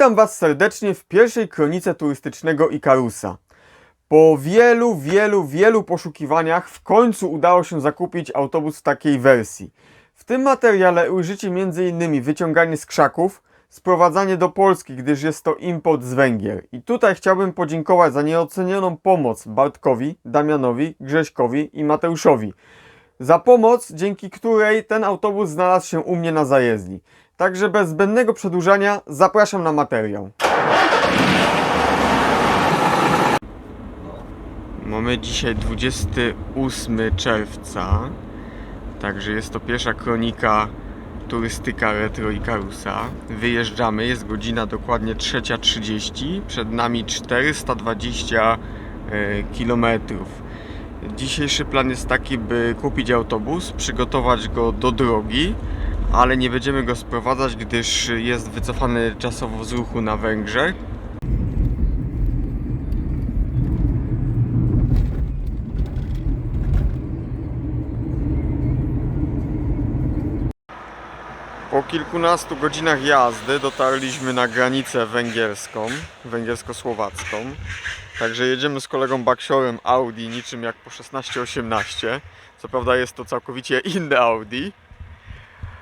Witam Was serdecznie w pierwszej kronice turystycznego Ikarusa. Po wielu, wielu, wielu poszukiwaniach w końcu udało się zakupić autobus w takiej wersji. W tym materiale ujrzycie m.in. wyciąganie z krzaków, sprowadzanie do Polski, gdyż jest to import z Węgier. I tutaj chciałbym podziękować za nieocenioną pomoc Bartkowi, Damianowi, Grześkowi i Mateuszowi. Za pomoc, dzięki której ten autobus znalazł się u mnie na zajezdni. Także bez zbędnego przedłużania zapraszam na materiał. Mamy dzisiaj 28 czerwca, także jest to pierwsza kronika turystyka Retro Ikarusa. Wyjeżdżamy, jest godzina dokładnie 3.30, przed nami 420 km. Dzisiejszy plan jest taki, by kupić autobus, przygotować go do drogi, ale nie będziemy go sprowadzać, gdyż jest wycofany czasowo z ruchu na Węgrzech. Po kilkunastu godzinach jazdy dotarliśmy na granicę węgierską, węgiersko-słowacką. Także jedziemy z kolegą Baksiorem Audi niczym jak po 16-18. Co prawda jest to całkowicie inne Audi.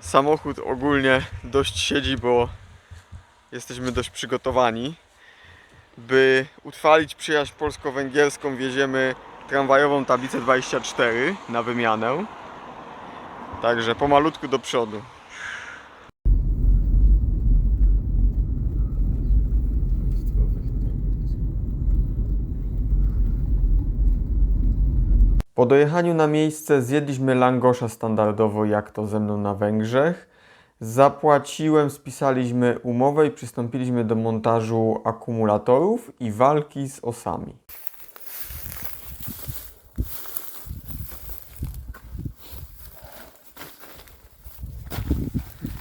Samochód ogólnie dość siedzi, bo jesteśmy dość przygotowani. By utrwalić przyjaźń polsko-węgierską wieziemy tramwajową tablicę 24 na wymianę. Także pomalutku do przodu. Po dojechaniu na miejsce zjedliśmy langosza standardowo, jak to ze mną na Węgrzech. Zapłaciłem, spisaliśmy umowę i przystąpiliśmy do montażu akumulatorów i walki z osami.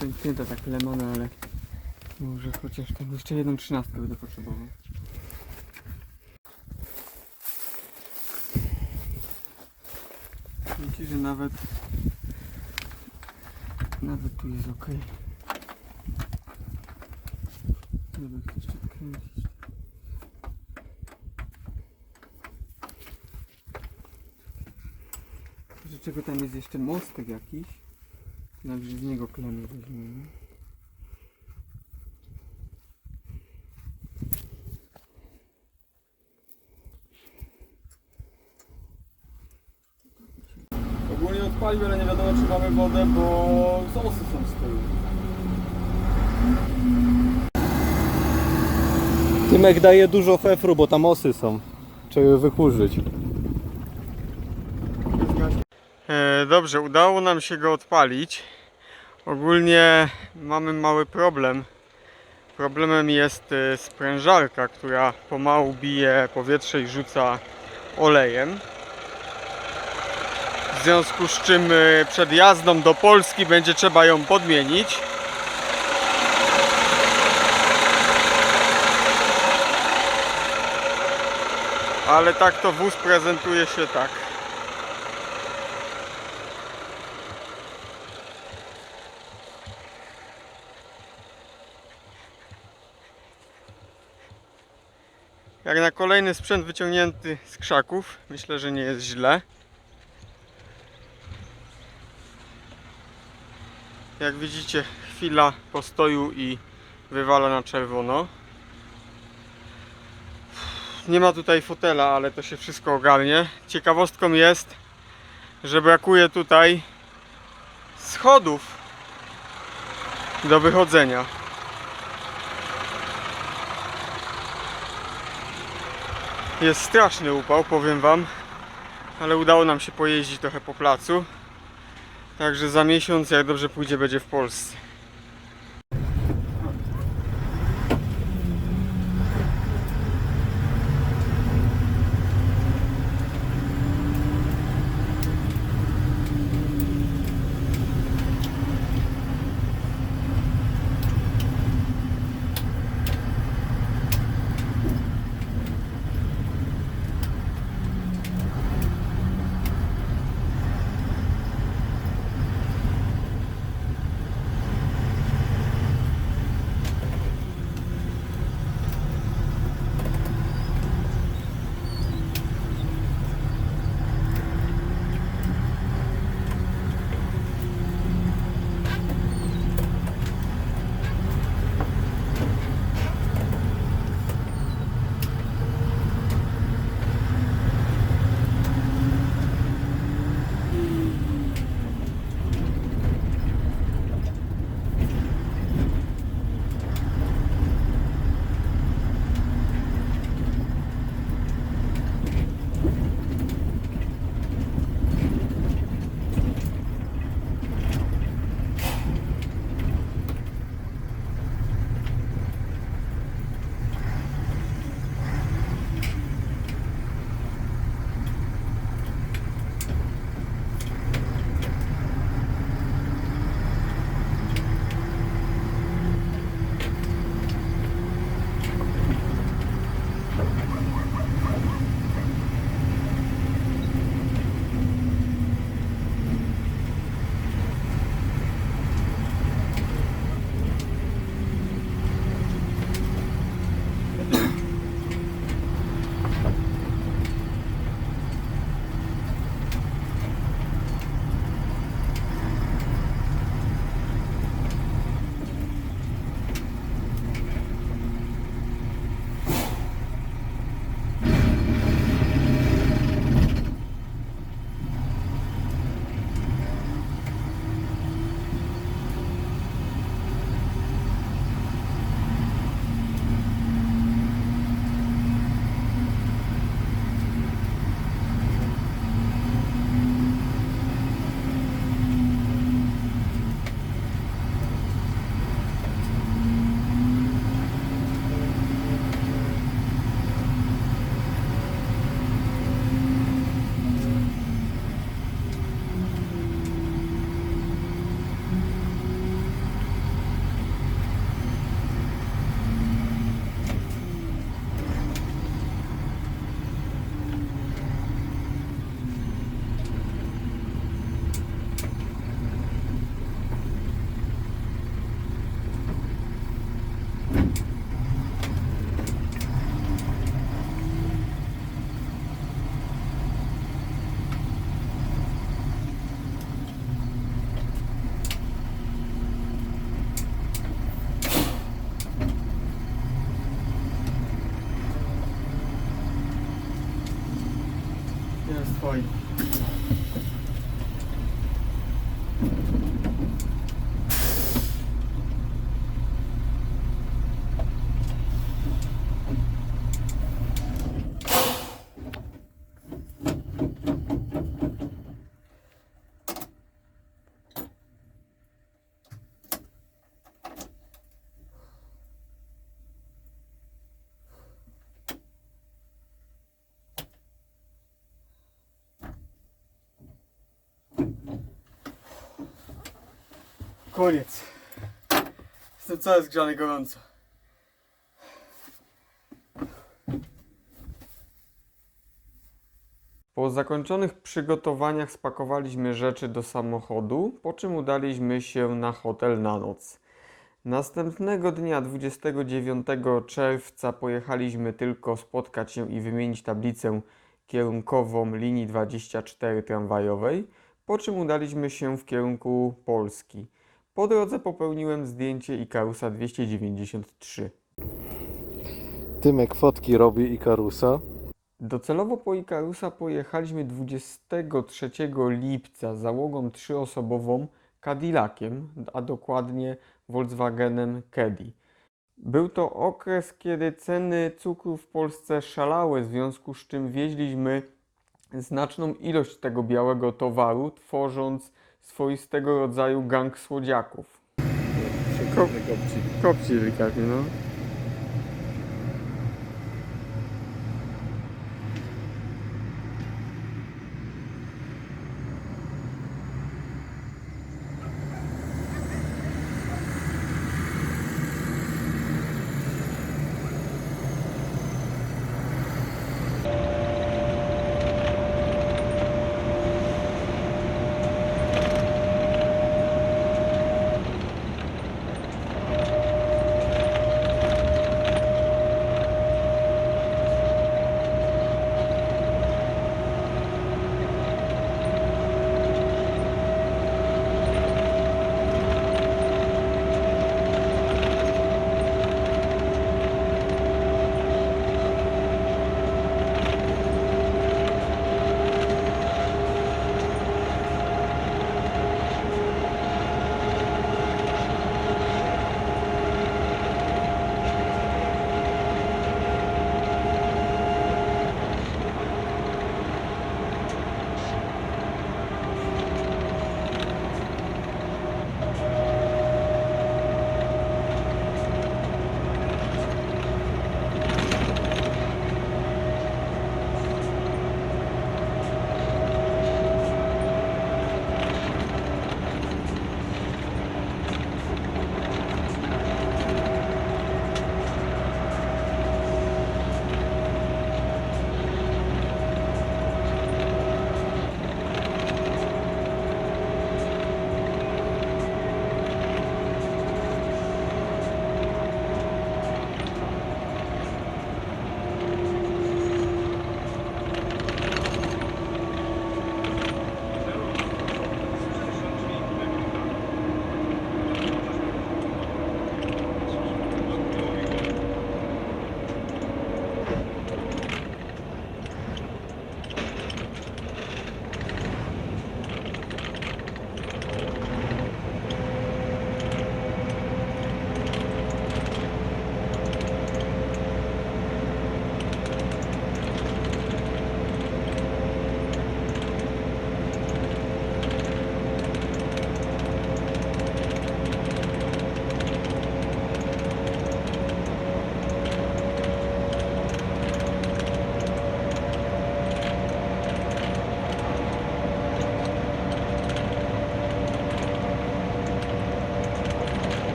Zamknięte tak lemon, ale może chociaż tam jeszcze jedną trzynastkę będę potrzebował. Widzicie, że nawet nawet tu jest ok. To jeszcze odkręcić. Tam jest jeszcze mostek jakiś. Także z niego klemy weźmiemy. Odpalił, ale nie wiadomo czy mamy wodę, bo sosy są z tyłu. Tymek daje dużo fefru, bo tam osy są. Trzeba je wykurzyć. E, dobrze, udało nam się go odpalić. Ogólnie mamy mały problem. Problemem jest e, sprężarka, która pomału bije powietrze i rzuca olejem. Związku z czym e, przed jazdą do Polski będzie trzeba ją podmienić. Ale tak to wóz prezentuje się tak. Jak na kolejny sprzęt wyciągnięty z krzaków, myślę, że nie jest źle. Jak widzicie, chwila postoju i wywala na czerwono. Nie ma tutaj fotela, ale to się wszystko ogarnie. Ciekawostką jest, że brakuje tutaj schodów do wychodzenia. Jest straszny upał, powiem Wam, ale udało nam się pojeździć trochę po placu. Także za miesiąc, jak dobrze pójdzie, będzie w Polsce. Koniec. Jestem cały zgrzany gorąco. Po zakończonych przygotowaniach spakowaliśmy rzeczy do samochodu, po czym udaliśmy się na hotel na noc. Następnego dnia, 29 czerwca, pojechaliśmy tylko spotkać się i wymienić tablicę kierunkową linii 24 tramwajowej, po czym udaliśmy się w kierunku Polski. Po drodze popełniłem zdjęcie Ikarusa 293. Tymek fotki robi Ikarusa. Docelowo po Ikarusa pojechaliśmy 23 lipca załogą trzyosobową Cadillaciem, a dokładnie Volkswagenem Caddy. Był to okres, kiedy ceny cukru w Polsce szalały, w związku z czym wieźliśmy znaczną ilość tego białego towaru, tworząc swoistego rodzaju gang słodziaków. Kopcik. Kopci delikatnie, no.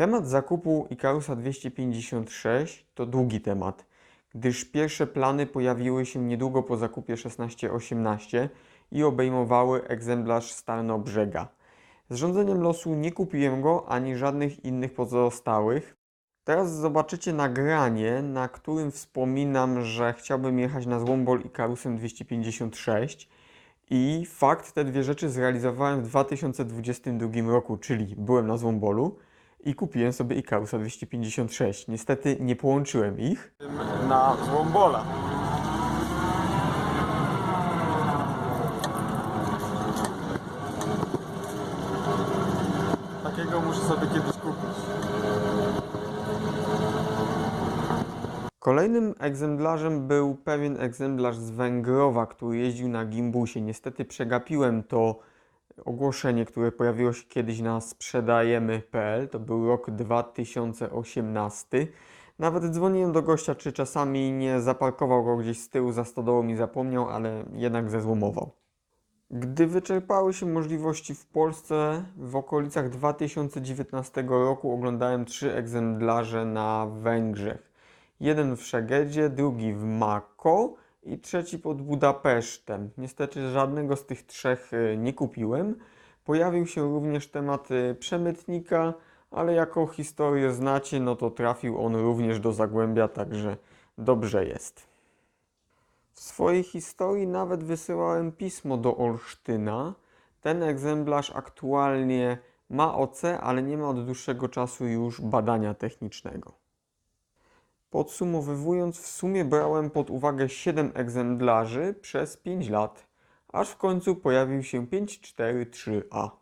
Temat zakupu Ikarusa 256 to długi temat, gdyż pierwsze plany pojawiły się niedługo po zakupie 1618 i obejmowały egzemplarz z Tarnobrzega. Z rządzeniem losu nie kupiłem go ani żadnych innych pozostałych. Teraz zobaczycie nagranie, na którym wspominam, że chciałbym jechać na Złombol Ikarusem 256 I fakt, te dwie rzeczy zrealizowałem w 2022 roku, czyli byłem na Złombolu i kupiłem sobie Ikarusa 256. Niestety nie połączyłem ich na Złombola. Takiego muszę sobie kiedyś kupić. Kolejnym egzemplarzem był pewien egzemplarz z Węgrowa, który jeździł na gimbusie. Niestety przegapiłem to ogłoszenie, które pojawiło się kiedyś na sprzedajemy.pl. To był rok 2018. Nawet dzwoniłem do gościa, czy czasami nie zaparkował go gdzieś z tyłu za stodołą i zapomniał, ale jednak zezłomował. Gdy wyczerpały się możliwości w Polsce, w okolicach 2019 roku oglądałem trzy egzemplarze na Węgrzech. Jeden w Szegedzie, drugi w Mako i trzeci pod Budapesztem. Niestety żadnego z tych trzech y, nie kupiłem. Pojawił się również temat y, przemytnika, ale jako historię znacie, no to trafił on również do Zagłębia, także dobrze jest. W swojej historii nawet wysyłałem pismo do Olsztyna. Ten egzemplarz aktualnie ma OC, ale nie ma od dłuższego czasu już badania technicznego. Podsumowując, w sumie brałem pod uwagę 7 egzemplarzy przez 5 lat, aż w końcu pojawił się 543A.